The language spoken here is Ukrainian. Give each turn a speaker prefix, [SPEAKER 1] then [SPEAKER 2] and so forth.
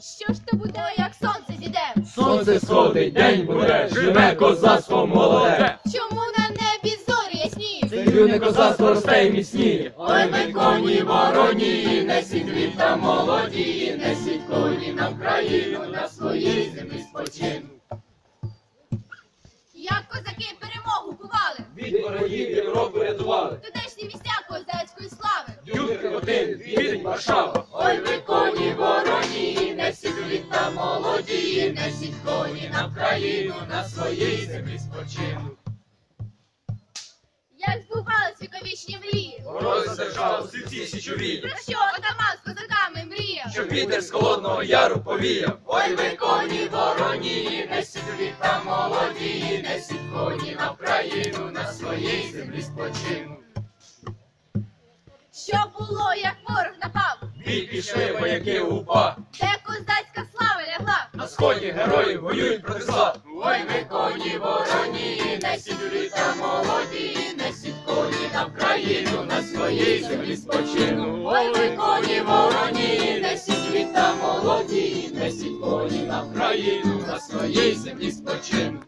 [SPEAKER 1] Що ж то буде, як сонце зійде?
[SPEAKER 2] Сонце сходить, день буде, живе козацтво молоде.
[SPEAKER 1] Чому на небі зорі ясні?
[SPEAKER 2] Юне козацтво росте й міцніє.
[SPEAKER 3] Ой, ми коні вороні, несіть літа молоді, несіть коні на Україну, на своїй землі спочину.
[SPEAKER 1] Як козаки перемогу кували?
[SPEAKER 2] Від ворогів Європу рятували.
[SPEAKER 1] Тутешні місця козацької слави.
[SPEAKER 2] Юрки один, відень, Варшава.
[SPEAKER 3] Молоді, несіть коні на Україну, на своїй землі спочину.
[SPEAKER 1] Як збувались віковічні мрії?
[SPEAKER 2] Морози держав сільці січові.
[SPEAKER 1] Про що отаман з козаками мріяв?
[SPEAKER 2] Щоб вітер з холодного яру повіяв.
[SPEAKER 3] Ой, ви коні вороні, несіть літа молоді, несіть коні на Україну, на своїй землі спочину.
[SPEAKER 1] Що було, як ворог напав?
[SPEAKER 2] Бій пішли вояки упа. Сході герої воюють проти зла.
[SPEAKER 3] Ой, ви коні вороні, несіть та молоді, несіть коні на країну на своїй землі спочину. Ой, ви коні вороні, несіть та молоді, несіть коні на країну на своїй землі спочину.